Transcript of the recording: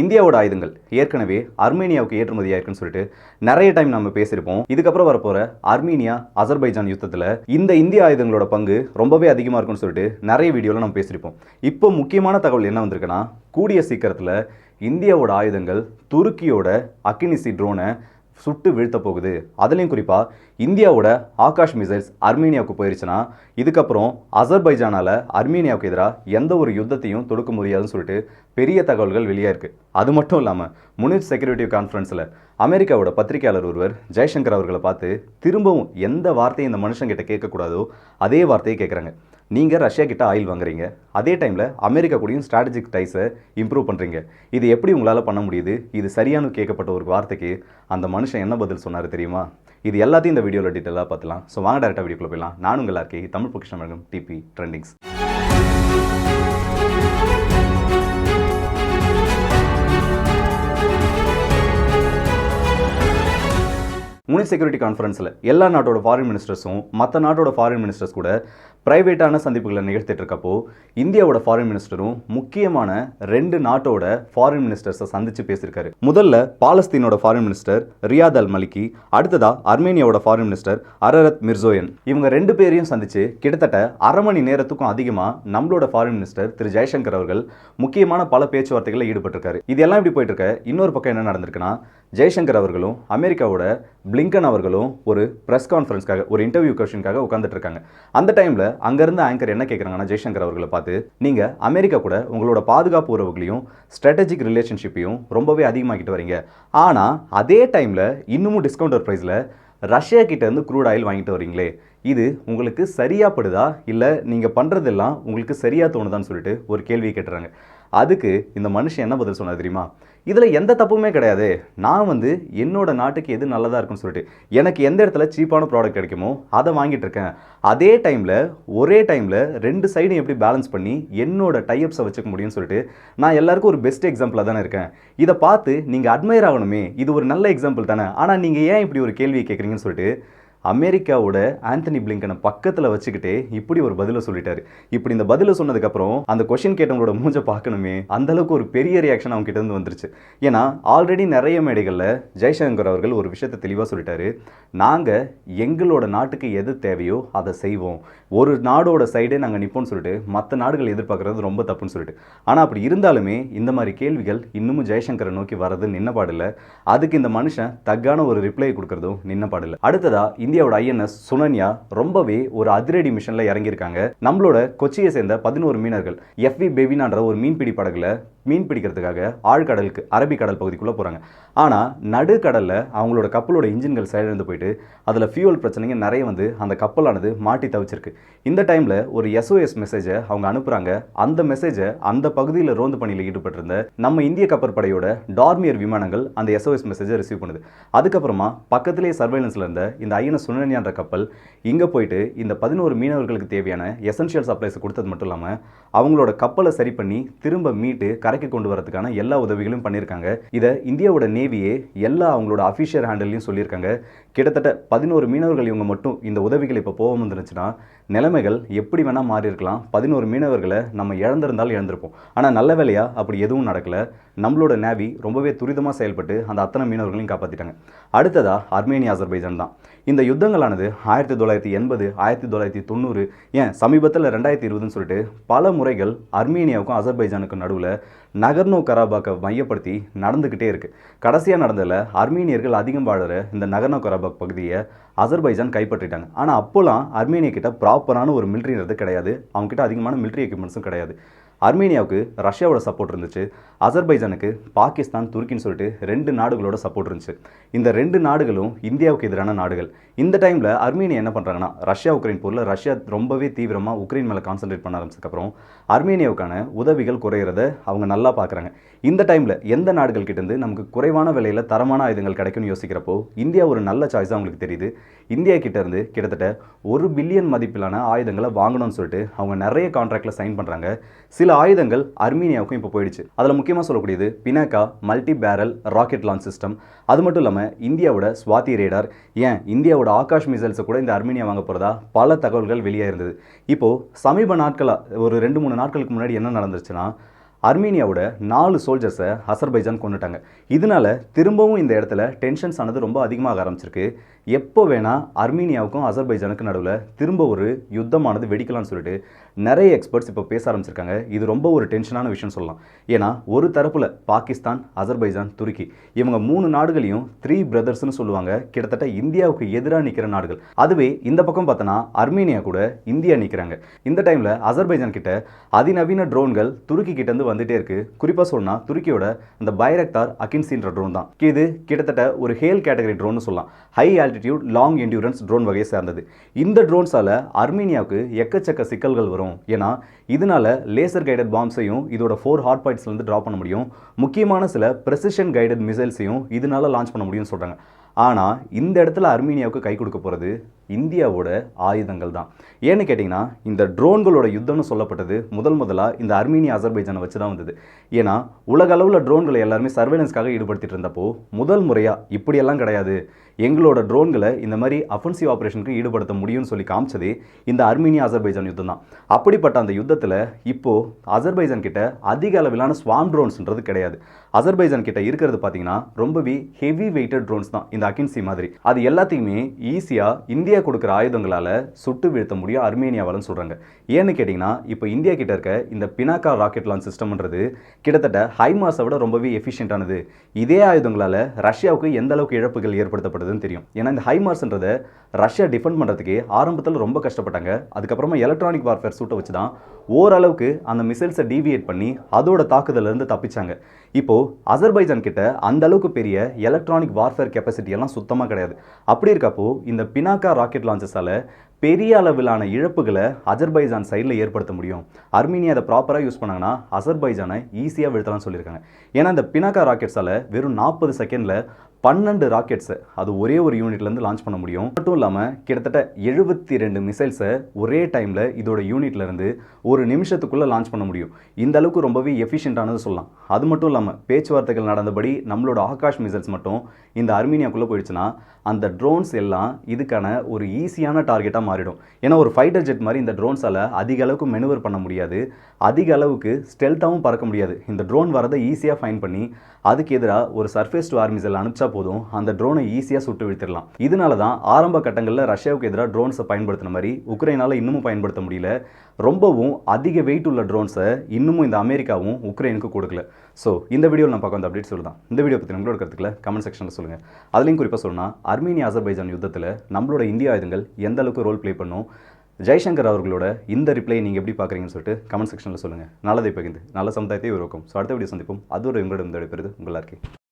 இந்தியாவோட ஆயுதங்கள் ஏற்கனவே அர்மேனியாவுக்கு ஏற்றுமதியாக இருக்குன்னு சொல்லிட்டு நிறைய டைம் நம்ம பேசியிருப்போம். இதுக்கப்புறம் வரப்போகிற அர்மீனியா அசர்பைஜான் யுத்தத்தில் இந்த இந்திய ஆயுதங்களோட பங்கு ரொம்பவே அதிகமாக இருக்குன்னு சொல்லிட்டு நிறைய வீடியோவில் நம்ம பேசியிருப்போம். இப்போ முக்கியமான தகவல் என்ன வந்திருக்குன்னா கூடிய சீக்கிரத்தில் இந்தியாவோட ஆயுதங்கள் துருக்கியோட அக்கினிசி ட்ரோனை சுட்டு வீழ்த்த போகுது. அதுலேயும் குறிப்பாக இந்தியாவோட ஆகாஷ் மிசைல்ஸ் அர்மீனியாவுக்கு போயிருச்சுன்னா இதுக்கப்புறம் அசர்பைஜானால அர்மீனியாவுக்கு எதிராக எந்த ஒரு யுத்தத்தையும் தொடுக்க முடியாதுன்னு சொல்லிட்டு பெரிய தகவல்கள் வெளியே இருக்குது அது மட்டும் இல்லாமல் முனிச் செக்யூரிட்டி கான்ஃபரன்ஸில் அமெரிக்காவோட பத்திரிகையாளர் ஒருவர் ஜெய்சங்கர் அவர்களை பார்த்து திரும்பவும் எந்த வார்த்தையும் இந்த மனுஷங்கிட்ட கேட்கக்கூடாதோ அதே வார்த்தையை கேட்குறாங்க நீங்கள் ரஷ்யா கிட்ட ஆயில் வாங்குறீங்க. அதே டைமில் அமெரிக்கா கூடயும் ஸ்ட்ராட்டஜிக் டைஸை இம்ப்ரூவ் பண்ணுறீங்க இது எப்படி உங்களால் பண்ண முடியுது? இது சரியானு கேட்கப்பட்ட ஒரு வார்த்தைக்கு அந்த மனுஷன் என்ன பதில் சொன்னார் தெரியுமா? இது எல்லாத்தையும் இந்த வீடியோவில் டீட்டெயிலாக பார்த்துலாம். ஸோ வாங்க டேரெக்டாக வீடியோக்குள்ள போயிடலாம். நான் உங்கள் ஆர்கே தமிழ் பொக்கிஷன் வழங்கும் டிபி ட்ரெண்டிங்ஸ் முனி செக்யூரிட்டி கான்ஃபரன்ஸில் எல்லா நாட்டோட ஃபாரின் மினிஸ்டர்ஸும் மற்ற நாட்டோட ஃபாரின் மினிஸ்டர்ஸ் கூட ப்ரைவேட்டான சந்திப்புகளை நிகழ்த்திட்டு இருக்கப்போ இந்தியாவோட ஃபாரின் மினிஸ்டரும் முக்கியமான ரெண்டு நாட்டோட ஃபாரின் மினிஸ்டர்ஸை சந்திச்சு பேசியிருக்காரு. முதல்ல பாலஸ்தீனோட foreign minister Riyad al Malki அடுத்ததா அர்மேனியாவோட ஃபாரின் மினிஸ்டர் அரரத் மிர்சோயன். இவங்க ரெண்டு பேரையும் சந்திச்சு கிட்டத்தட்ட அரை மணி நேரத்துக்கும் அதிகமாக நம்மளோட ஃபாரின் மினிஸ்டர் திரு ஜெய்சங்கர் அவர்கள் முக்கியமான பல பேச்சுவார்த்தைகளில் ஈடுபட்டிருக்காரு. இதெல்லாம் இப்படி போயிட்டு இருக்க? இன்னொரு பக்கம் என்ன நடந்திருக்குன்னா ஜெய்சங்கர் அவர்களும் அமெரிக்காவோட பிளிங்கன் அவர்களும் ஒரு ப்ரெஸ் கான்ஃபரன்ஸ்க்காக ஒரு இன்டர்வியூ கொஷனுக்காக உட்காந்துட்டு இருக்காங்க. அந்த டைமில் அங்கேருந்து ஆங்கர் என்ன கேட்குறாங்கன்னா ஜெய்சங்கர் அவர்களை பார்த்து நீங்கள் அமெரிக்கா கூட உங்களோட பாதுகாப்பு உறவுகளையும் ஸ்ட்ராட்டஜிக் ரிலேஷன்ஷிப்பையும் ரொம்பவே அதிகமாகிட்டு வரீங்க ஆனால் அதே டைமில் இன்னமும் டிஸ்கவுண்டர் ப்ரைஸில் ரஷ்யா கிட்டேருந்து க்ரூட் ஆயில் வாங்கிட்டு வரீங்களே இது உங்களுக்கு சரியாகப்படுதா இல்லை நீங்கள் பண்ணுறதெல்லாம் உங்களுக்கு சரியாக தோணுதான்னு சொல்லிட்டு ஒரு கேள்வி கேட்டுறாங்க. அதுக்கு இந்த மனுஷன் என்ன பதில் சொன்னார் தெரியுமா? இதில் எந்த தப்புமே கிடையாது. நான் வந்து என்னோட நாட்டுக்கு எது நல்லதாக இருக்குன்னு சொல்லிட்டு எனக்கு எந்த இடத்துல சீப்பான ப்ராடக்ட் கிடைக்குமோ அதை வாங்கிட்டு இருக்கேன். அதே டைமில் ஒரே டைமில் ரெண்டு சைடும் எப்படி பேலன்ஸ் பண்ணி என்னோட டைப்ஸை வச்சுக்க முடியும்னு சொல்லிட்டு நான் எல்லாருக்கும் ஒரு பெஸ்ட் எக்ஸாம்பிளாக தானே இருக்கேன். இதை பார்த்து நீங்கள் அட்மையர் ஆகணுமே. இது ஒரு நல்ல எக்ஸாம்பிள் தானே. ஆனால் நீங்கள் ஏன் இப்படி ஒரு கேள்வியை கேட்குறீங்கன்னு சொல்லிட்டு அமெரிக்காவோட ஆந்தனி பிளிங்கனை பக்கத்தில் வச்சுக்கிட்டே இப்படி ஒரு பதிலை சொல்லிட்டாரு. இப்படி இந்த பதிலை சொன்னதுக்கப்புறம் அந்த கொஷின் கேட்டவங்களோட மூஞ்சை பார்க்கணுமே அந்த அளவுக்கு ஒரு பெரிய ரியாக்ஷன் அவங்க கிட்ட இருந்து வந்துருச்சு. ஏன்னா ஆல்ரெடி நிறைய மேடைகளில் ஜெய்சங்கர் அவர்கள் ஒரு விஷயத்தை தெளிவாக சொல்லிட்டாரு. நாங்கள் எங்களோட நாட்டுக்கு எது தேவையோ அதை செய்வோம். ஒரு நாடோட சைடே நாங்கள் நிற்போம்னு சொல்லிட்டு மற்ற நாடுகள் எதிர்பார்க்குறது ரொம்ப தப்புன்னு சொல்லிட்டு. ஆனால் அப்படி இருந்தாலுமே இந்த மாதிரி கேள்விகள் இன்னமும் ஜெய்சங்கரை நோக்கி வர்றது நின்னபாடில்லை. அதுக்கு இந்த மனுஷன் தக்கான ஒரு ரிப்ளை கொடுக்கறதும் அடுத்ததாக அடுத்ததா இந்தியாவோட ஐஎன்எஸ் சுனன்யா ரொம்பவே ஒரு அதிரடி மிஷனில் இறங்கியிருக்காங்க. நம்மளோட கொச்சியை சேர்ந்த பதினோரு மீனர்கள் எஃப்வி பெவினான்ற ஒரு மீன்பிடி படகுல மீன் பிடிக்கிறதுக்காக ஆழ்கடலுக்கு அரபிக்கடல் பகுதிக்குள்ளே போகிறாங்க ஆனால் நடுக்கடலில் அவங்களோட கப்பலோட இன்ஜின்கள் செயலிழந்து போயிட்டு அதில் ஃபியூவல் பிரச்சனைங்க நிறைய வந்து அந்த கப்பலானது மாட்டி தவிச்சிருக்கு. இந்த டைமில் ஒரு எஸ்ஓஎஸ் மெசேஜை அவங்க அனுப்புகிறாங்க அந்த மெசேஜை அந்த பகுதியில் ரோந்து பணியில் ஈடுபட்டிருந்த நம்ம இந்திய கப்பற்படையோட டார்மியர் விமானங்கள் அந்த எஸ்ஓஎஸ் மெசேஜை ரிசீவ் பண்ணுது. அதுக்கப்புறமா பக்கத்திலேயே சர்வைலன்ஸில் இருந்த இந்த ஐஎன்எஸ் சுனன்யான்ற கப்பல் இங்கே போயிட்டு இந்த பதினோரு மீனவர்களுக்கு தேவையான எசென்ஷியல் சப்ளைஸ் கொடுத்தது மட்டும் இல்லாமல் அவங்களோட கப்பலை சரி பண்ணி திரும்ப மீட்டு கரைக்கு கொண்டு வரதுக்கான எல்லா உதவிகளும் பண்ணியிருக்காங்க. இதை இந்தியாவோட நேவியே எல்லா அவங்களோட அஃபிஷியல் ஹேண்டல்லையும் சொல்லியிருக்காங்க. கிட்டத்தட்ட பதினோரு மீனவர்கள் இவங்க மட்டும் இந்த உதவிகள் இப்போ போக வந்துருச்சுன்னா நிலைமைகள் எப்படி வேணால் மாறி இருக்கலாம் பதினோரு மீனவர்களை நம்ம இழந்திருந்தாலும் இழந்திருப்போம். ஆனால் நல்ல வேலையா அப்படி எதுவும் நடக்கல. நம்மளோட நேவி ரொம்பவே துரிதமாக செயல்பட்டு அந்த அத்தனை மீனவர்களையும் காப்பாற்றிட்டாங்க அடுத்ததா அர்மேனியா அசர்பைஜான் தான். இந்த யுத்தங்களானது ஆயிரத்தி தொள்ளாயிரத்தி எண்பது ஆயிரத்தி தொள்ளாயிரத்தி தொண்ணூறு ஏன் சமீபத்தில் ரெண்டாயிரத்தி இருபதுன்னு சொல்லிட்டு பல முறைகள் அர்மீனியாவுக்கும் அசர்பைஜானுக்கும் நடுவில் நகர்னோ கராபாக்கை மையப்படுத்தி நடந்துக்கிட்டே இருக்குது கடைசியாக நடந்ததில் அர்மீனியர்கள் அதிகம் வாழற இந்த நகர்னோ கராபாக் பகுதியை அசர்பைஜான் கைப்பற்றிட்டாங்க. ஆனால் அப்போலாம் அர்மேனியா கிட்ட ப்ராப்பரான ஒரு மிலிட்ரின்றது கிடையாது. அவங்ககிட்ட அதிகமான மிலிட்ரி எக்யூப்மெண்ட்ஸும் கிடையாது. அர்மீனியாவுக்கு ரஷ்யாவோட சப்போர்ட் இருந்துச்சு. அசர்பைஜானுக்கு பாகிஸ்தான் துருக்கின்னு சொல்லிட்டு ரெண்டு நாடுகளோட சப்போர்ட் இருந்துச்சு. இந்த ரெண்டு நாடுகளும் இந்தியாவுக்கு எதிரான நாடுகள். இந்த டைமில் அர்மீனியா என்ன பண்ணுறாங்கன்னா ரஷ்யா உக்ரைன் போரில் ரஷ்யா ரொம்பவே தீவிரமாக உக்ரைன் மேலே கான்சன்ட்ரேட் பண்ண ஆரம்பிச்சதுக்கப்புறம் அர்மீனியாவுக்கான உதவிகள் குறையிறத அவங்க நல்லா பார்க்குறாங்க இந்த டைமில் எந்த நாடுகள் கிட்டேருந்து நமக்கு குறைவான விலையில் தரமான ஆயுதங்கள் கிடைக்கும்னு யோசிக்கிறப்போ இந்தியா ஒரு நல்ல சாய்ஸாக அவங்களுக்கு தெரியுது. இந்தியா கிட்டேருந்து கிட்டத்தட்ட ஒரு பில்லியன் மதிப்பிலான ஆயுதங்களை வாங்கணும்னு சொல்லிட்டு அவங்க நிறைய கான்ட்ராக்டில் சைன் பண்ணுறாங்க சில ஆயுதங்கள் அர்மீனியாவுக்கும் இப்போ போயிடுச்சு. அதில் முக்கியமாக சொல்லக்கூடியது Pinaka multi barrel rocket launch system. அது மட்டும் இல்லாமல் இந்தியாவோட ஸ்வாதி ரேடார் ஏன் இந்தியாவோட ஆகாஷ் மிசைல்ஸை கூட இந்த அர்மீனியா வாங்க போகிறதா பல தகவல்கள் வெளியே இருந்தது. இப்போது சமீப நாட்களாக ஒரு ரெண்டு மூணு நாட்களுக்கு முன்னாடி என்ன நடந்துருச்சுன்னா அர்மீனியாவோட நாலு சோல்ஜர்ஸை அசர்பைஜான் கொண்டுட்டாங்க இதனால திரும்பவும் இந்த இடத்துல டென்ஷன்ஸ் ஆனது ரொம்ப அதிகமாக ஆரம்பிச்சிருக்கு. எப்போ வேணால் அர்மீனியாவுக்கும் அசர்பைஜானுக்கும் நடுவில் திரும்ப ஒரு யுத்தமானது வெடிக்கலாம்னு சொல்லிட்டு நிறைய எக்ஸ்பர்ட்ஸ் இப்போ பேச ஆரம்பிச்சிருக்காங்க. இது ரொம்ப ஒரு டென்ஷனான விஷயம் சொல்லலாம். ஏன்னா ஒரு தரப்பில் பாகிஸ்தான் அசர்பைஜான் துருக்கி இவங்க மூணு நாடுகளையும் த்ரீ பிரதர்ஸ்னு சொல்லுவாங்க. கிட்டத்தட்ட இந்தியாவுக்கு எதிராக நிற்கிற நாடுகள். அதுவே இந்த பக்கம் பார்த்தோன்னா அர்மீனியா கூட இந்தியா நிற்கிறாங்க இந்த டைமில் அசர்பைஜான் கிட்ட அதிநவீன ட்ரோன்கள் துருக்கி கிட்டேருந்து வந்துட்டே இருக்கு. குறிப்பாக சொன்னால் துருக்கியோட அந்த பைரக்தார் அகின்சின்ற ட்ரோன் தான். இது கிட்டத்தட்ட ஒரு ஹேல் கேட்டகரி ட்ரோன் சொல்லலாம். High altitude long endurance drone வகையை சேர்ந்தது. இந்த ட்ரோன்ஸால அர்மீனியாவுக்கு எக்கச்சக்க சிக்கல்கள் வரும். ஏன்னா இதனால லேசர் கைடட் பாம்ஸையும் இதோட ஃபோர் ஹாட் பாயிண்ட்ஸ்லேருந்து ட்ரா பண்ண முடியும். முக்கியமான சில ப்ரெசிஷன் கைடட் மிசைல்ஸையும் இதனால லான்ச் பண்ண முடியும்னு சொல்கிறாங்க ஆனால் இந்த இடத்துல அர்மீனியாவுக்கு கை கொடுக்க போகிறது இந்தியாவோட ஆயுதங்கள் தான். ஏன்னு கேட்டிங்கன்னா இந்த ட்ரோன்களோட யுத்தம்னு சொல்லப்பட்டது முதல் முதலாக இந்த அர்மீனியா அசர்பைஜானை வச்சு தான் வந்தது. ஏன்னா உலக அளவில் ட்ரோன்களை எல்லாருமே சர்வேலன்ஸ்க்காக ஈடுபடுத்திட்டு இருந்தப்போ முதல் முறையாக இப்படியெல்லாம் கிடையாது. எங்களோட ட்ரோன்களை இந்த மாதிரி அஃபென்சிவ் ஆப்ரேஷனுக்கு ஈடுபடுத்த முடியும்னு சொல்லி காமிச்சதே இந்த அர்மீனியா அசர்பைஜான் யுத்தம் தான். அப்படிப்பட்ட அந்த யுத்தத்தில் இப்போது அசர்பைஜான் கிட்ட அதிக அளவிலான ஸ்வாம் ட்ரோன்ஸ்ன்றது கிடையாது. அசர்பைஜான் கிட்ட இருக்கிறது பார்த்தீங்கன்னா ரொம்பவே ஹெவி வெயிட்டட் ட்ரோன்ஸ் தான். இந்த அகின்சி மாதிரி. அது எல்லாத்தையுமே ஈஸியாக இந்தியா கொடுக்குற ஆயுதங்களால் சுட்டு வீழ்த்த முடியும் அர்மேனியாவாலன்னு சொல்கிறாங்க ஏன்னு கேட்டிங்கன்னா இப்போ இந்தியா கிட்ட இருக்க இந்த பினாக்கா ராக்கெட் லான்ச் சிஸ்டம்ன்றது கிட்டத்தட்ட ஹைமாஸை விட ரொம்பவே எஃபிஷியண்டானது இதே ஆயுதங்களால் ரஷ்யாவுக்கு எந்த அளவுக்கு இழப்புகள் ஏற்படுத்தப்படுதுன்னு தெரியும். ஏன்னா இந்த ஹைமார்ஸ்ன்றதை ரஷ்யா டிஃபெண்ட் பண்ணுறதுக்கு ஆரம்பத்தில் ரொம்ப கஷ்டப்பட்டாங்க. அதுக்கப்புறமா எலக்ட்ரானிக் வார்ஃபேர் சூட்டை வச்சு தான் ஓரளவுக்கு அந்த மிசைல்ஸை டீவியேட் பண்ணி அதோட தாக்குதலேருந்து தப்பிச்சாங்க. இப்போ அசர்பைஜான் கிட்ட அந்த அளவுக்கு பெரிய எலக்ட்ரானிக் வார்ஃபேர் கெப்பாசிட்டி எல்லாம் சுத்தமாக கிடையாது. அப்படி இருக்கப்போ இந்த பினாக்கா ராக்கெட் லான்ச்சஸால் பெரிய அளவிலான இழப்புகளை அஜர்பைஜான் சைடில் ஏற்படுத்த முடியும். அர்மீனியா அதை ப்ராப்பராக யூஸ் பண்ணாங்கன்னா அசர்பைஜானை ஈஸியாக வீழ்த்தலாம்னு சொல்லியிருக்காங்க. ஏன்னா இந்த பினாக்கா ராக்கெட்ஸால் வெறும் நாற்பது செகண்டில் பன்னெண்டு ராக்கெட்ஸை அது ஒரே ஒரு யூனிட்லேருந்து லான்ச் பண்ண முடியும். மட்டும் இல்லாமல் கிட்டத்தட்ட எழுபத்தி ரெண்டு மிசைல்ஸை ஒரே டைமில் இதோட யூனிட்லேருந்து ஒரு நிமிஷத்துக்குள்ளே லான்ச் பண்ண முடியும். இந்த அளவுக்கு ரொம்பவே எஃபிஷியண்டானது சொல்லலாம். அது மட்டும் இல்லாமல் பேச்சுவார்த்தைகள் நடந்தபடி நம்மளோட ஆகாஷ் மிசைல்ஸ் மட்டும் இந்த அர்மீனியாக்குள்ளே போயிடுச்சுன்னா அந்த ட்ரோன்ஸ் எல்லாம் இதுக்கான ஒரு ஈஸியான டார்கெட்டாக மாறிடும். ஏன்னா ஒரு ஃபைட்டர் ஜெட் மாதிரி இந்த ட்ரோன்ஸால் அதிக அளவுக்கு மெனுவர் பண்ண முடியாது. அதிக அளவுக்கு ஸ்டெல்ட்டாகவும் பறக்க முடியாது. இந்த ட்ரோன் வரதை ஈஸியாக ஃபைன் பண்ணி அதுக்கு எதிராக ஒரு சர்ஃபேஸ் டு ஆர்மிசல் அனுப்பிச்சா போதும். அந்த ட்ரோனை ஈஸியாக சுட்டு வீழ்த்திடலாம் இதனால தான் ஆரம்ப கட்டங்களில் ரஷ்யாவுக்கு எதிராக ட்ரோன்ஸை பயன்படுத்தின மாதிரி உக்ரைனால் இன்னமும் பயன்படுத்த முடியல. ரொம்பவும் அதிக வெயிட் உள்ள ட்ரோன்ஸை இன்னமும் இந்த அமெரிக்காவும் உக்ரைனுக்கு கொடுக்கல. ஸோ இந்த வீடியோவில் நான் பார்க்க வந்த அப்டேட் சொல்லுதான். இந்த வீடியோ பற்றி நம்மளோட கருத்துக்களை கமெண்ட் செக்ஷனில் சொல்லுங்கள் அதுலேயும் குறிப்பாக சொல்லணும்னா அர்மீனியா அசர்பைஜான் யுத்தத்தில் நம்மளோட இந்திய ஆயுதங்கள் எந்த அளவுக்கு ரோல் ப்ளே பண்ணும் ஜெய்சங்கர் அவர்களோட இந்த ரிப்ளை நீங்கள் எப்படி பார்க்குறீங்கன்னு சொல்லிட்டு கமெண்ட் செக்ஷனில் சொல்லுங்கள் நல்லதை பகிர்ந்து நல்ல சமுதாயத்தை உருவாக்கும். ஸோ அடுத்த வீடியோ சந்திப்போம். அது ஒரு உங்களோட இந்த விடைபெறுது உங்களாக இருக்கேன்